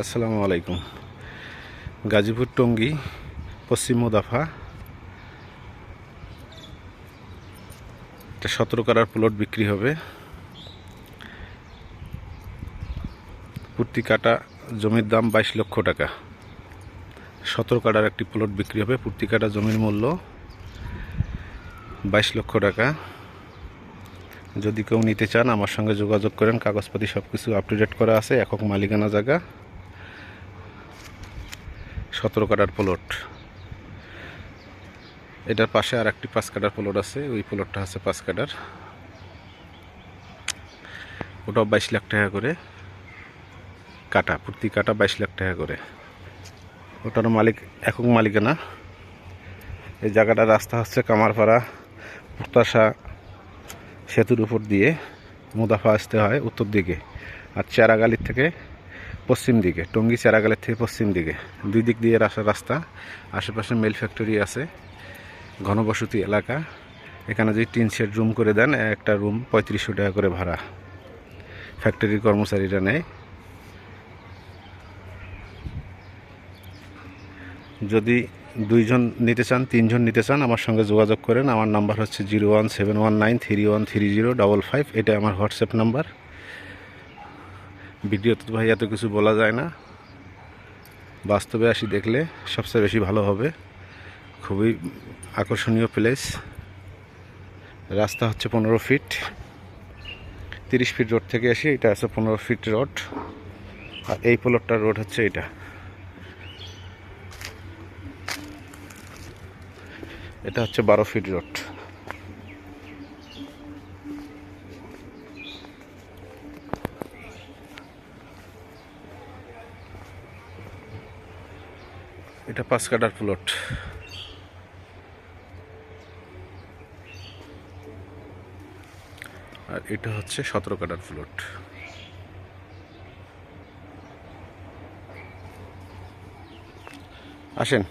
আসসালামু আলাইকুম। গাজীপুর টঙ্গী, পশ্চিম মুদাফা। একটা সতেরো কারার প্লট বিক্রি হবে। প্রতি কাটা জমির দাম বাইশ লক্ষ টাকা। সতেরো কাটার একটি প্লট বিক্রি হবে। প্রতি কাটা জমির মূল্য বাইশ লক্ষ টাকা। যদি কেউ নিতে চান, আমার সঙ্গে যোগাযোগ করেন। কাগজপাতি সব কিছু আপ টু ডেট করা আছে। একক মালিকানা জায়গা। সতেরো কাটার প্লট এটার পাশে আর একটি পাঁচ কাটার প্লট আছে, ওই প্লটটা আছে পাঁচ কাটার। ওটাও বাইশ লাখ টাকা করে কাটা, প্রতি কাটা বাইশ লাখ টাকা করে। ওটার মালিক একক মালিকানা। এই জায়গাটার রাস্তা হচ্ছে কামারপাড়া, প্রত্যাশা সেতুর উপর দিয়ে মুদাফা আসতে হয় উত্তর দিকে। আর চেরাগালির থেকে পশ্চিম দিকে, টঙ্গী চেরাগালির থেকে পশ্চিম দিকে। দুই দিক দিয়ে আসার রাস্তা, আশেপাশে মেল ফ্যাক্টরি আছে, ঘনবসতি এলাকা। এখানে যদি টিন শেড রুম করে দেন, একটা রুম পঁয়ত্রিশশো টাকা করে ভাড়া। ফ্যাক্টরির কর্মচারীরা নেয়। যদি দুইজন নিতে চান, তিনজন নিতে চান, আমার সঙ্গে যোগাযোগ করেন। আমার নাম্বার হচ্ছে zero one seven one nine three one three zero double five এটা আমার হোয়াটসঅ্যাপ নাম্বার। ভিডিওতে ভাই এত কিছু বলা যায় না। বাস্তবে আসি দেখলে সবচেয়ে বেশি ভালো হবে। খুবই আকর্ষণীয় প্লেস রাস্তা হচ্ছে পনেরো ফিট তিরিশ ফিট রোড থেকে আসি, এটা আছে পনেরো ফিট রোড আর এই প্লটটার রোড হচ্ছে এটা। এটা হচ্ছে বারো ফিট রোড এটা পাঁচ কাটার প্লট আর এটা হচ্ছে সতেরো কাটার প্লট আসেন।